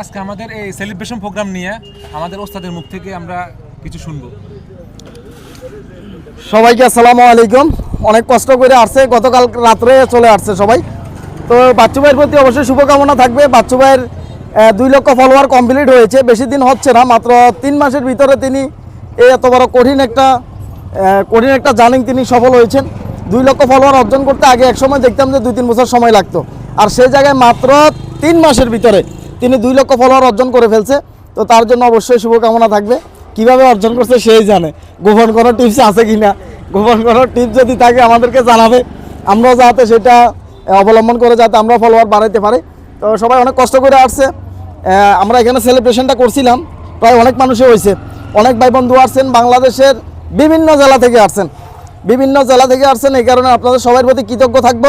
আজকে আমাদের এই সেলিব্রেশন প্রোগ্রাম নিয়ে আমাদের ওস্তাদের মুখ থেকে আমরা কিছু শুনব। সবাইকে আসসালামু আলাইকুম। অনেক কষ্ট করে আসছে, গতকাল রাত্রে চলে আসছে সবাই। তো বাচ্চু ভাইয়ের প্রতি অবশ্যই শুভকামনা থাকবে। বাচ্চু ভাইয়ের দুই লক্ষ ফলোয়ার কমপ্লিট হয়েছে। বেশি দিন হচ্ছে না, মাত্র তিন মাসের ভিতরে তিনি এই এত বড় কঠিন একটা কঠিন একটা জার্নিং তিনি সফল হয়েছেন। দুই লক্ষ ফলোয়ার অর্জন করতে আগে এক সময় দেখতাম যে দুই তিন বছর সময় লাগতো। আর সেই জায়গায় মাত্র তিন মাসের ভিতরে তিনি দুই লক্ষ ফলোয়ার অর্জন করে ফেলছে। তো তার জন্য অবশ্যই শুভকামনা থাকবে। কীভাবে অর্জন করছে সেই জানে। গোপন কোনো টিপস আছে কিনা? গোপন কোনো টিপস যদি থাকে আমাদেরকে জানাবে। আমরাও যাতে সেটা অবলম্বন করে যাতে আমরা ফলোয়ার বাড়াইতে পারি। তো সবাই অনেক কষ্ট করে আসছে। আমরা এখানে সেলিব্রেশনটা করছিলাম। প্রায় অনেক মানুষই হয়েছে। অনেক ভাই বন্ধু আসছেন, বাংলাদেশের বিভিন্ন জেলা থেকে আসছেন। বিভিন্ন জেলা থেকে আসছেন, এই কারণে আপনাদের সবার প্রতি কৃতজ্ঞ থাকব।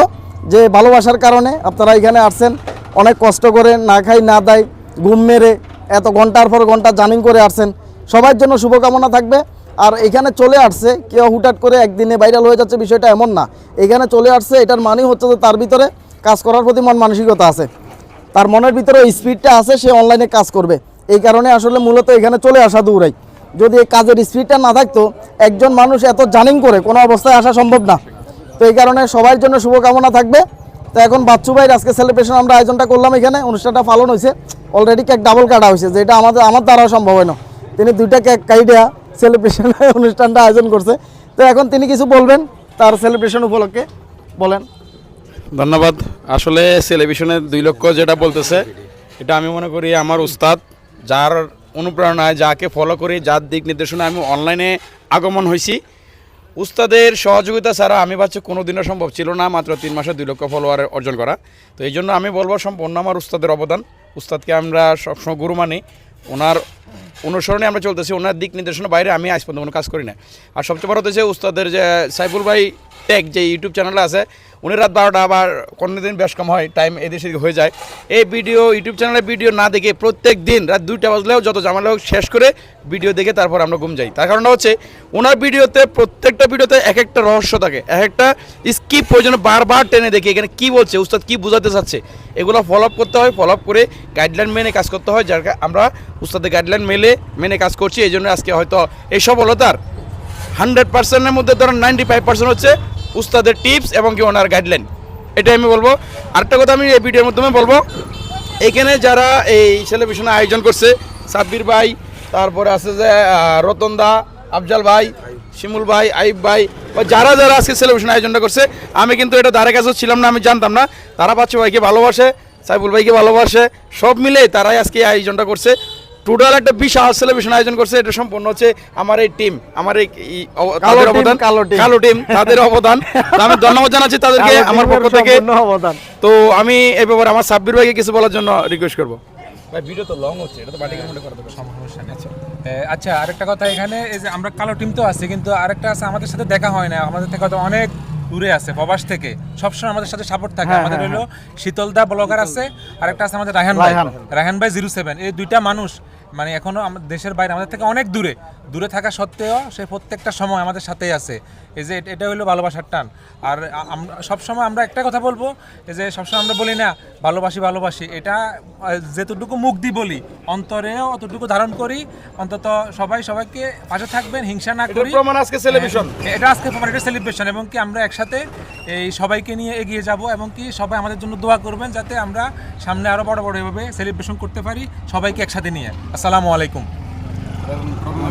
যে ভালোবাসার কারণে আপনারা এখানে আসছেন। অনেক কষ্ট করে না খাই, না দেয় ঘুম মেরে এত ঘণ্টার পর ঘণ্টা জার্নিং করে আসছেন। সবার জন্য শুভকামনা থাকবে। আর এখানে চলে আসছে, কেউ হুটাট করে একদিনে ভাইরাল হয়ে যাচ্ছে বিষয়টা এমন না। এখানে চলে আসছে, এটার মানে হচ্ছে যে তার ভিতরে কাজ করার প্রতি মন মানসিকতা আছে। তার মনের ভিতরে ওই স্পিডটা আছে, সে অনলাইনে কাজ করবে। এই কারণে আসলে মূলত এখানে চলে আসা দৌড়াই যদি এই কাজের স্পিডটা না থাকতো, একজন মানুষ এত জার্নিং করে কোনো অবস্থায় আসা সম্ভব না। তো এই কারণে সবার জন্য শুভকামনা থাকবে। তো এখন বাচ্চু ভাইয়ের আজকে সেলিব্রেশন আমরা আয়োজনটা করলাম এখানে। অনুষ্ঠানটা পালন হয়েছে। অলরেডি কেক ডাবল কাটা হয়েছে, যেটা আমাদের আমার দ্বারা সম্ভব হয় না। তিনি দুইটা কেক কাইডিয়া সেলিব্রেশন অনুষ্ঠানটা আয়োজন করছে। তো এখন তিনি কিছু বলবেন তার সেলিব্রেশন উপলক্ষে। বলেন। ধন্যবাদ। আসলে টেলিভিশনের দুই লক্ষ যেটা বলতেছে, এটা আমি মনে করি আমার উস্তাদ, যার অনুপ্রেরণায় যাকে ফলো করি, যার দিক নির্দেশনা আমি অনলাইনে আগমন হয়েছি। উস্তাদের সহযোগিতা ছাড়া আমি ভাবছি কোনো দিনও সম্ভব ছিল না, মাত্র তিন মাসে দুই লক্ষ ফলোয়ার অর্জন করা। তো এই জন্য আমি বলব সম্পূর্ণ আমার উস্তাদের অবদান। উস্তাদকে আমরা সবসময় গুরু মানি। ওনার অনুসরণে আমরা চলতেছি, ওনার দিক নির্দেশনা বাইরে আমি আজ পর্যন্ত কোনো কাজ করি না আর সবচেয়ে বড় হচ্ছে উস্তাদের যে সাইফুল ভাই টেক যে ইউটিউব চ্যানেল আছে, উনি রাত বারোটা আবার কোনো দিন বেশ কম হয় টাইম এদেশে হয়ে যায়। এই ভিডিও ইউটিউব চ্যানেলে ভিডিও না দেখে প্রত্যেক দিন রাত দুইটা বাজলেও যত ঝামেলা হোক শেষ করে ভিডিও দেখে তারপর আমরা ঘুম যাই। তার কারণটা হচ্ছে, ওনার ভিডিওতে প্রত্যেকটা ভিডিওতে এক একটা রহস্য থাকে, এক একটা স্কিপ প্রয়োজন বারবার টেনে দেখি, এখানে কি বলছে, উস্তাদ কি বোঝাতে চাচ্ছে? এগুলো ফলো আপ করতে হয় ফলো আপ করে গাইডলাইন মেনে কাজ করতে হয়, যার আমরা উস্তাদের গাইডলাইন মেলে, মেনে কাজ করছি, এই জন্য আজকে হয়তো এই সফলতার হান্ড্রেড পার্সেন্টের মধ্যে ধরেন নাইনটি ফাইভ পার্সেন্ট হচ্ছে উস্তাদের টিপস এবং কি ওনার গাইডলাইন এটাই আমি বলব। আরেকটা কথা আমি এই ভিডিওর মাধ্যমে বলব, এখানে যারা এই সেলিব্রেশন আয়োজন করছে, সাব্বির ভাই, তারপরে আছে যে রতন দা, আফজাল ভাই, শিমুল ভাই, আইব ভাই যারা যারা আজকে সেলিব্রেশন আয়োজনটা করছে, আমি কিন্তু এটা ধারে কাছেও ছিলাম না, আমি জানতাম না। তারা বাচ্চা ভাইকে ভালোবাসে, সাইফুল ভাইকে ভালোবাসে, সব মিলে তারাই আজকে আয়োজনটা করছে। টোটাল একটা বিশাল সেলিব্রেশন আয়োজন করছে। এটা সম্পূর্ণ হচ্ছে আমার এই টিম আমার এই কালো অবদান কালো টিম তাদের অবদান। আমি ধন্যবাদ জানাচ্ছি তাদেরকে আমার পক্ষ থেকে। অবদান। তো আমি এই ব্যাপারে আমার সাব্বির ভাইকে কিছু বলার জন্য রিকোয়েস্ট করব। ভাই ভিডিও তো লং হচ্ছে এটা তো বাটিকের মধ্যে করা দরকার সমস্যা নেই এ, আচ্ছা আরেকটা কথা এখানে এই যে আমরা কালো টিম তো আছে কিন্তু আরেকটা আছে আমাদের সাথে দেখা হয় না। আমাদের থেকে হয়তো অনেক দূরে আছে প্রবাস থেকে। সবসময় আমাদের সাথে সাপোর্ট থাকে। হ্যাঁ, আমাদের হ্যাঁ, হলো শীতলদা ব্লগার আছে আরেকটা আছে আমাদের রায়হান ভাই। রায়হান। রায়হান ভাই জিরো সেভেন এই দুইটা মানুষ মানে এখনও আমাদের দেশের বাইরে আমাদের থেকে অনেক দূরে। দূরে থাকা সত্ত্বেও সে প্রত্যেকটা সময় আমাদের সাথেই আছে। এই যে এটা- হলো ভালোবাসার টান। আর আমরা সবসময় আমরা একটা কথা বলব এই যে সবসময় আমরা বলি না ভালোবাসি ভালোবাসি। এটা যেতটুকু মুখ দিয়ে বলি অন্তরেও অতটুকু ধারণ করি অন্তত সবাই সবাইকে পাশে থাকবেন হিংসা না করি। প্রমাণ আজকে সেলিব্রেশন হ্যাঁ, এটা আজকে প্রমাণ এটা সেলিব্রেশন এবং কি আমরা একসাথে এই সবাইকে নিয়ে এগিয়ে যাব এবং কি সবাই আমাদের জন্য দোয়া করবেন যাতে আমরা সামনে আরও বড় বড় এভাবে সেলিব্রেশন করতে পারি সবাইকে একসাথে নিয়ে। আসসালামু আলাইকুম।